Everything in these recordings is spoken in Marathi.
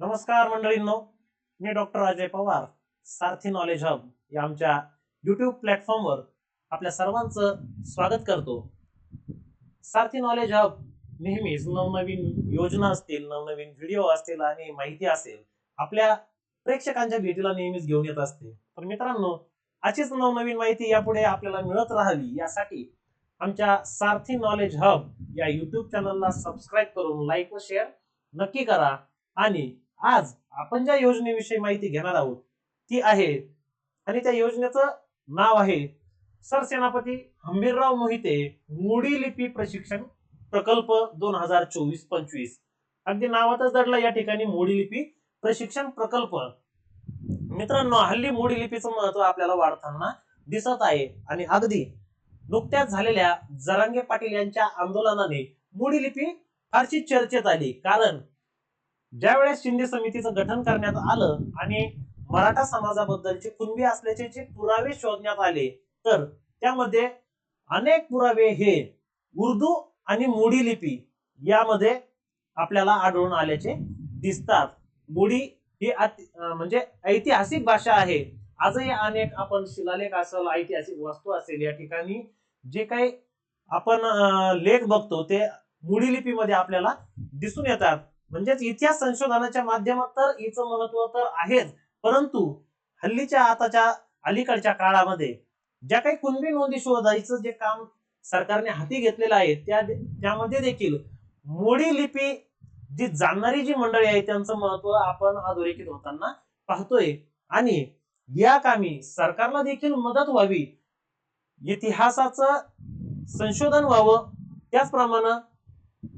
नमस्कार मंडळींनो मी doctor Ajay Pawar Sarathi knowledge hub या आमच्या युट्यूब प्लॅटफॉर्मवर आपल्या सर्वांचं स्वागत करतो. सारथी नॉलेज हब नेहमीच नवनवीन योजना असतील नवनवीन व्हिडिओ असतील आणि माहिती असेल आपल्या प्रेक्षकांच्या भेटीला नेहमीच घेऊन येत असते. तर मित्रांनो अशीच नवनवीन माहिती यापुढे आपल्याला मिळत राहावी यासाठी आमच्या सारथी नॉलेज हब या युट्यूब चॅनलला सबस्क्राईब करून लाईक व शेअर नक्की करा आणि आज आपण ज्या योजनेविषयी माहिती घेणार आहोत ती आहे आणि त्या योजनेचं नाव आहे सरसेनापती हंबीरराव मोहिते मोडी लिपी प्रशिक्षण प्रकल्प दोन हजार चोवीस पंचवीस. अगदी नावातच दडला या ठिकाणी मोडी लिपी प्रशिक्षण प्रकल्प. मित्रांनो हल्ली मोडी लिपीचं महत्त्व आपल्याला वाढताना दिसत आहे आणि अगदी नुकत्याच झालेल्या जरांगे पाटील यांच्या आंदोलनाने मोडी लिपी फारशी चर्चेत आली. कारण ज्यावेळेस शिंदे समितीचं गठन करण्यात आलं आणि मराठा समाजाबद्दलचे कुणबी असल्याचे जे पुरावे शोधण्यात आले तर त्यामध्ये अनेक पुरावे हे उर्दू आणि मोडी लिपी यामध्ये आपल्याला आढळून आल्याचे दिसतात. मोडी ही अति- म्हणजे ऐतिहासिक भाषा आहे. आजही अनेक आपण शिलालेख असेल ऐतिहासिक वस्तू असेल या ठिकाणी जे काही आपण लेख बघतो ते मोडी लिपीमध्ये आपल्याला दिसून येतात. म्हणजेच इतिहास संशोधनाच्या माध्यमात तर हिचं महत्त्व तर आहेच. परंतु हल्लीच्या आताच्या अलीकडच्या काळामध्ये ज्या काही कुणबी नोंदी शोधायचं जे काम सरकारने हाती घेतलेलं आहे त्या त्यामध्ये देखील मोडी लिपी जी जाणणारी जी मंडळी आहे त्यांचं महत्त्व आपण अधोरेखित होताना पाहतोय. आणि या कामी सरकारला देखील मदत व्हावी इतिहासाचं संशोधन व्हावं त्याचप्रमाणे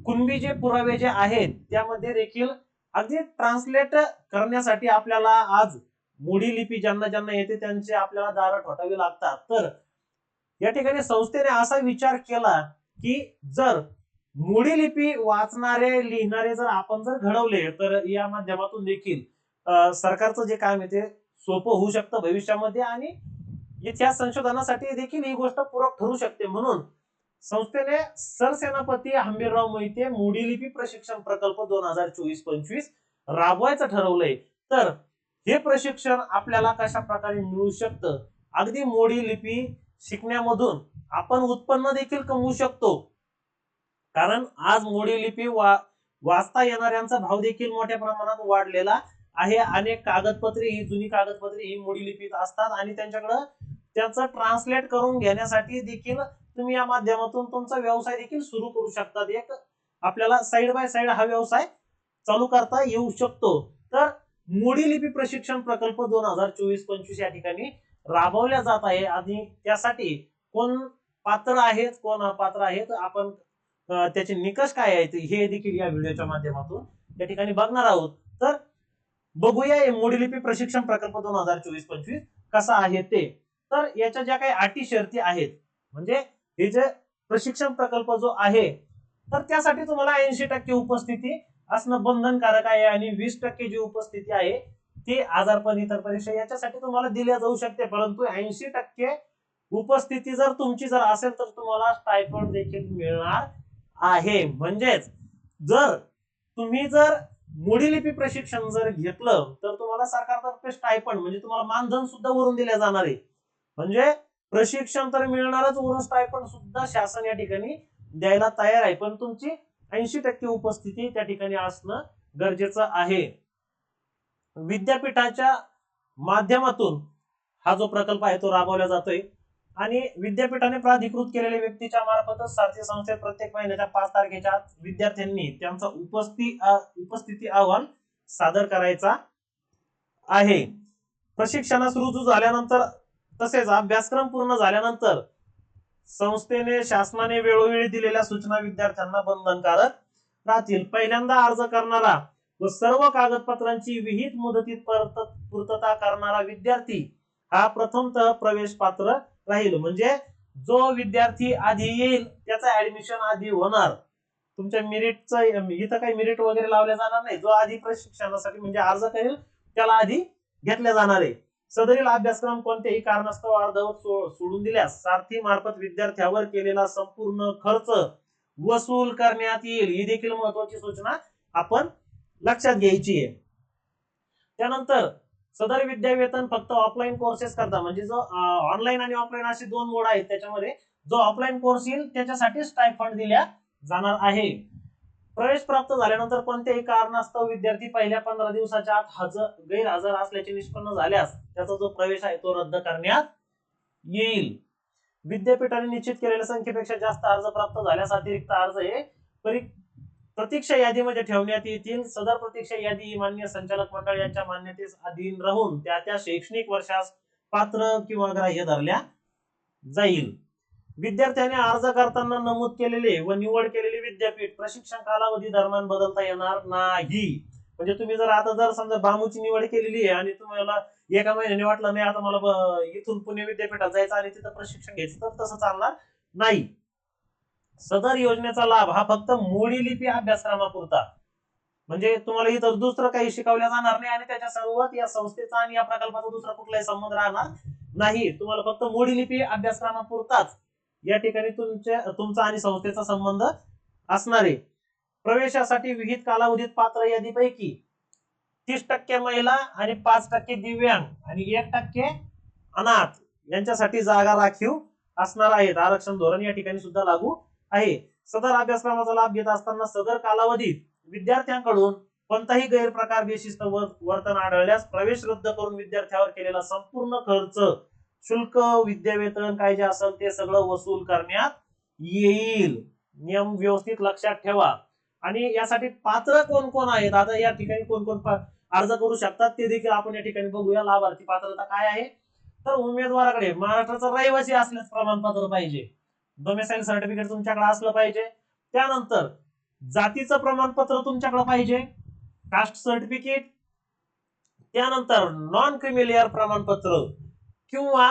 कुणबी जे पुरावे जे आहेत त्यामध्ये देखील अगदी ट्रान्सलेट करण्यासाठी आपल्याला आज मोडी लिपी ज्यांना ज्यांना येते त्यांचे आपल्याला दार ठोठावी लागतात. तर या ठिकाणी संस्थेने असा विचार केला की जर मोडी लिपी वाचणारे लिहिणारे जर आपण जर घडवले तर या माध्यमातून देखील सरकारचं जे काम आहे ते सोपं होऊ शकतं भविष्यामध्ये आणि इतिहास संशोधनासाठी देखील ही गोष्ट पूरक ठरू शकते. म्हणून संस्थेने सरसेनापती हंबीरराव मोहिते मोडी लिपी प्रशिक्षण प्रकल्प दोन हजार चोवीस पंचवीस राबवायचं ठरवलंय. तर हे प्रशिक्षण आपल्याला कशा प्रकारे मिळू शकतं? अगदी मोडी लिपी शिकण्यामधून आपण उत्पन्न देखील कमवू शकतो. कारण आज मोडी लिपी वा वाचता येणाऱ्यांचा भाव देखील मोठ्या प्रमाणात वाढलेला आहे. अनेक कागदपत्रे ही जुनी कागदपत्रे ही मोडी लिपीत असतात आणि त्यांच्याकडं त्याचं ट्रान्सलेट करून घेण्यासाठी देखील तुम्ही या माध्यमातून तुमचा व्यवसाय देखील सुरू करू शकतात. एक आपल्याला साइड बाय साइड हा व्यवसाय चालू करता येऊ शकतो. तर मोडी लिपी प्रशिक्षण प्रकल्प दोन हजार चोवीस पंचवीस या ठिकाणी राबवल्या जात आहे. आणि त्यासाठी कोण पात्र आहेत कोण अपात्र आहेत आपण त्याचे निकष काय आहेत हे देखील या व्हिडिओच्या माध्यमातून या ठिकाणी बघणार आहोत. तर बघूया हे प्रशिक्षण प्रकल्प दोन हजार चोवीस पंचवीस कसा आहे ते. तर याच्या ज्या काही अटी शर्ती आहेत म्हणजे हे जे प्रशिक्षण प्रकल्प जो आहे तर त्यासाठी तुम्हाला ऐंशी टक्के उपस्थिती असणं बंधनकारक आहे आणि वीस टक्के जी उपस्थिती आहे ती आजारपण इतर परीक्षा याच्यासाठी तुम्हाला दिल्या जाऊ शकते. परंतु ऐंशी टक्के उपस्थिती जर तुमची जर असेल तर तुम्हाला स्टायफंड देखील मिळणार आहे. म्हणजेच जर तुम्ही जर मोडीलिपी प्रशिक्षण जर घेतलं तर तुम्हाला सरकारतर्फे स्टायफंड म्हणजे तुम्हाला मानधन सुद्धा वरून दिले जाणार आहे. म्हणजे प्रशिक्षण तर मिळणारच वरून स्टायफंड सुद्धा शासन या ठिकाणी द्यायला तयार आहे. पण तुमची ऐंशी टक्के उपस्थिती त्या ठिकाणी असणं गरजेचं आहे. विद्यापीठाच्या माध्यमातून हा जो प्रकल्प आहे तो राबवला जातोय. आणि विद्यापीठाने प्राधिकृत केलेल्या व्यक्तीच्या मार्फतच सारथी संस्थेत प्रत्येक महिन्याच्या पाच तारखेच्या विद्यार्थ्यांनी त्यांचा उपस्थिती उपस्थिती अहवाल सादर करायचा आहे. प्रशिक्षणास रुजू झाल्यानंतर तसेच अभ्यासक्रम पूर्ण झाल्यानंतर संस्थेने शासनाने वेळोवेळी दिलेल्या सूचना विद्यार्थ्यांना बंधनकारक राहतील. पहिल्यांदा अर्ज करणारा व सर्व कागदपत्रांची विहित मुदतीत पूर्तता करणारा विद्यार्थी हा प्रथमतः प्रवेश पात्र राहील. म्हणजे जो विद्यार्थी आधी येईल त्याचा ऍडमिशन आधी होणार. तुमच्या मिरिटच इथं काही मिरिट वगैरे लावले जाणार नाही. जो आधी प्रशिक्षणासाठी म्हणजे अर्ज करेल त्याला आधी घेतले जाणार आहे. सदरील अभ्यासक्रम कोणत्याही कारणास्तव अर्धवट सो- सोडून दिल्यास सारथी मार्फत विद्यार्थ्यावर केलेला संपूर्ण खर्च वसूल करण्यात येईल. ही देखील महत्वाची सूचना आपण लक्षात घ्यायची आहे. त्यानंतर सदर विद्यावेतन फक्त ऑफलाईन कोर्सेस करता. म्हणजे जो ऑनलाईन आणि ऑफलाईन असे दोन मोड आहेत. त्याच्यामध्ये जो ऑफलाईन कोर्स येईल त्याच्यासाठी स्टायफंड दिल्या जाणार आहे. प्रवेश प्राप्त झाल्यानंतर कोणत्याही कारणास्तव विद्यार्थी पहिल्या पंधरा दिवसाच्या आत हजर गैरहजर असल्याचे निष्पन्न झाल्यास त्याचा जो प्रवेश आहे तो रद्द करण्यात येईल. विद्यापीठाने निश्चित केलेल्या संख्येपेक्षा जास्त अर्ज प्राप्त झाल्यास अतिरिक्त अर्ज हे परी- प्रतीक्षा यादीमध्ये ठेवण्यात येतील. सदर प्रतीक्षा यादी ही मान्य संचालक मंडळ यांच्या मान्यतेस अधीन राहून त्या त्या शैक्षणिक वर्षास पात्र किंवा ग्राह्य धरल्या जाईल. विद्यार्थ्याने अर्ज करताना नमूद केलेले व निवड केलेले विद्यापीठ प्रशिक्षण कालावधी दरम्यान बदलता येणार नाही. म्हणजे तुम्ही जर आता जर समजा बामूची निवड केलेली आहे आणि तुम्हाला एका महिन्याने वाटलं नाही आता मला इथून पुणे विद्यापीठात जायचं आणि तिथं प्रशिक्षण घ्यायचं तर तसं चालणार नाही. सदर योजनेचा लाभ हा फक्त मोडी लिपी अभ्यासक्रमापुरता. म्हणजे तुम्हाला इथं दुसरं काही शिकवलं जाणार नाही आणि त्याच्या सर्वात या संस्थेचा आणि या प्रकल्पाचा दुसरा कुठलाही संबंध राहणार नाही. तुम्हाला फक्त मोडी लिपी अभ्यासक्रमापुरताच. या ठिकाणी तुमच्या तुमचा आणि संस्थेचा संबंध असणार आहे. प्रवेशासाठी विहित कालावधीत पात्र यादीपैकी तीस टक्के महिला आणि पाच टक्के दिव्यांग आणि एक टक्के अनाथ यांच्यासाठी जागा राखीव असणार आहेत. आरक्षण धोरण या ठिकाणी सुद्धा लागू आहे. सदर अभ्यासक्रमाचा लाभ घेत असताना सदर कालावधीत विद्यार्थ्यांकडून कोणताही गैरप्रकार बेशिस्त वर- वर्तन आढळल्यास प्रवेश रद्द करून विद्यार्थ्यावर केलेला संपूर्ण खर्च शुल्क विद्यावेतन काय जे असेल ते सगळं वसूल करण्यात येईल. नियम व्यवस्थित लक्षात ठेवा. आणि यासाठी पात्र कोण कोण आहेत? आता या ठिकाणी कोण कोण अर्ज करू शकतात ते देखील आपण या ठिकाणी बघूया. लाभार्थी पात्रता काय आहे? तर उमेदवाराकडे महाराष्ट्राचा रहिवासी असल्यास प्रमाणपत्र पाहिजे. डोमेसाईल सर्टिफिकेट तुमच्याकडे असलं पाहिजे. त्यानंतर जातीचं प्रमाणपत्र तुमच्याकडे पाहिजे. कास्ट सर्टिफिकेट त्यानंतर नॉन क्रिमिलियर प्रमाणपत्र. किंवा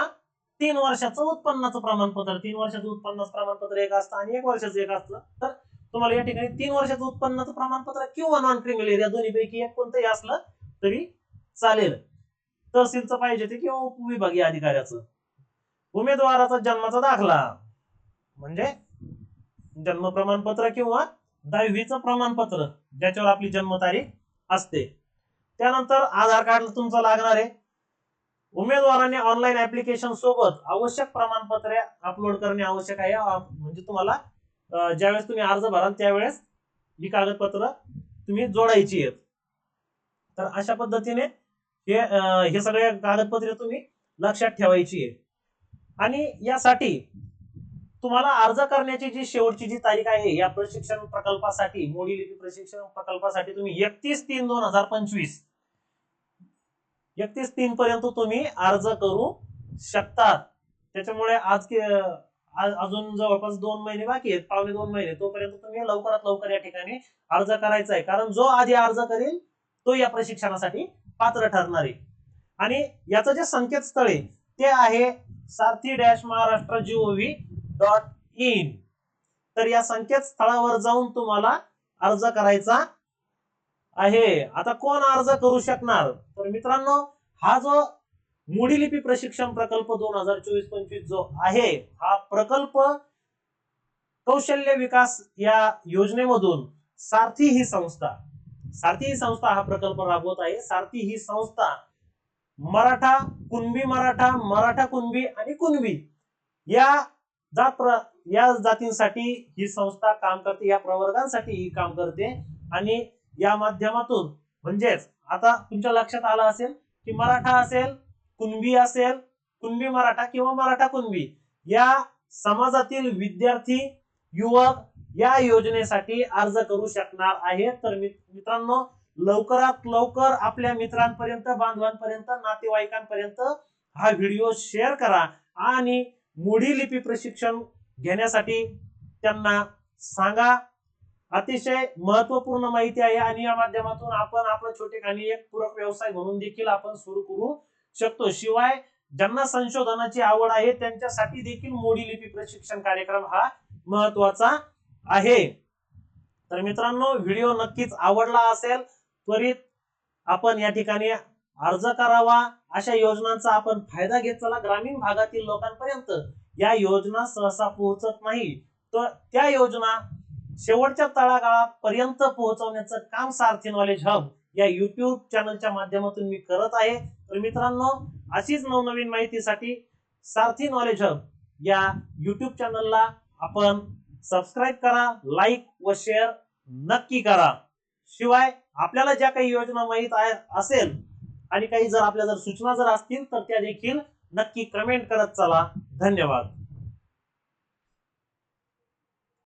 तीन वर्षाचं उत्पन्नाचं प्रमाणपत्र. तीन वर्षाचं उत्पन्नाचं प्रमाणपत्र एक असतं आणि एक वर्षाचं एक असतं. तर तुम्हाला या ठिकाणी तीन वर्षाचं उत्पन्नाचं प्रमाणपत्र किंवा नॉन क्रिमिनल एरिया दोन्हीपैकी एक कोणतंही असलं तरी चालेल. तहसीलचं पाहिजे ते किंवा उपविभागीय अधिकाऱ्याचं. उमेदवाराचा जन्माचा दाखला. म्हणजे जन्म प्रमाणपत्र किंवा दहावीचं प्रमाणपत्र ज्याच्यावर आपली जन्मतारीख असते. त्यानंतर आधार कार्ड तुमचं लागणार आहे. उमेदवाराने ऑनलाईन ऍप्लिकेशन सोबत आवश्यक प्रमाणपत्रे अपलोड करणे आवश्यक आहे. म्हणजे तुम्हाला ज्यावेळेस तुम्ही अर्ज भराल त्यावेळेस ही कागदपत्र तुम्ही जोडायची आहेत. तर अशा पद्धतीने हे हे सगळे कागदपत्रे तुम्ही लक्षात ठेवायची आहे आणि यासाठी तुम्हाला अर्ज करण्याची जी शेवटची जी तारीख आहे या प्रशिक्षण प्रकल्पासाठी मोडी लिपी प्रशिक्षण प्रकल्पासाठी तुम्ही एकतीस तीन दोन हजार पंचवीस एकतीस तीन पर्यंत तुम्ही अर्ज करू शकतात. त्याच्यामुळे आज आज- अजून जवळपास दोन महिने बाकी आहेत पावणे दोन महिने. तोपर्यंत तुम्ही लवकरात लवकर या ठिकाणी अर्ज करायचा आहे. कारण जो आधी अर्ज करेल तो या प्रशिक्षणासाठी पात्र ठरणार आहे. आणि याचं जे संकेतस्थळ आहे ते आहे Sarathi dash Maharashtra G O V dot in. तर या संकेतस्थळावर जाऊन तुम्हाला अर्ज करायचा आहे. आता कोण अर्ज करू शकणार? तर मित्रांनो हा जो मोडी लिपी प्रशिक्षण प्रकल्प दोन हजार चोवीस पंचवीस जो आहे हा प्रकल्प कौशल्य विकास या योजनेमधून सारथी ही संस्था सारथी ही संस्था हा प्रकल्प राबवत आहे. सारथी ही संस्था मराठा कुणबी मराठा मराठा कुणबी आणि कुणबी या जात प्र या जातींसाठी ही संस्था काम करते या प्रवर्गांसाठी ही काम करते आणि या माध्यमातून. म्हणजेच आता तुमच्या लक्षात आलं असेल की मराठा असेल कुणबी असेल कुणबी मराठा किंवा मराठा कुणबी या समाजातील विद्यार्थी युवक या योजनेसाठी अर्ज करू शकणार आहेत. तर मित्रांनो लवकरात लवकर आपल्या मित्रांपर्यंत बांधवांपर्यंत नातेवाईकांपर्यंत हा व्हिडिओ शेअर करा आणि मुढी लिपी प्रशिक्षण घेण्यासाठी त्यांना सांगा. अतिशय महत्त्वपूर्ण माहिती आहे आणि या माध्यमातून आपण आपला छोटेखानी एक पूरक व्यवसाय म्हणून देखील आपण सुरू करू शकतो. शिवाय ज्यांना संशोधनाची आवड आहे त्यांच्यासाठी देखील मोडी लिपी प्रशिक्षण कार्यक्रम हा महत्त्वाचा आहे. तर मित्रांनो व्हिडिओ नक्कीच आवडला असेल त्वरित आपण या ठिकाणी अर्ज करावा. अशा योजनांचा आपण फायदा घेत चला. ग्रामीण भागातील लोकांपर्यंत या योजना सहसा पोहोचत नाही. तर त्या योजना शेवटच्या तळागाळापर्यंत पोहोचवण्याचं काम सारथी नॉलेज हब या युट्यूब चॅनलच्या माध्यमातून मी करत आहे. तर मित्रांनो अशीच नवनवीन माहितीसाठी सारथी नॉलेज हब या युट्यूब चॅनलला आपण सबस्क्राईब करा लाईक व शेअर नक्की करा. शिवाय आपल्याला ज्या काही योजना माहीत आहे असेल आणि काही जर आपल्या जर सूचना जर असतील तर त्या देखील नक्की कमेंट करत चला. धन्यवाद.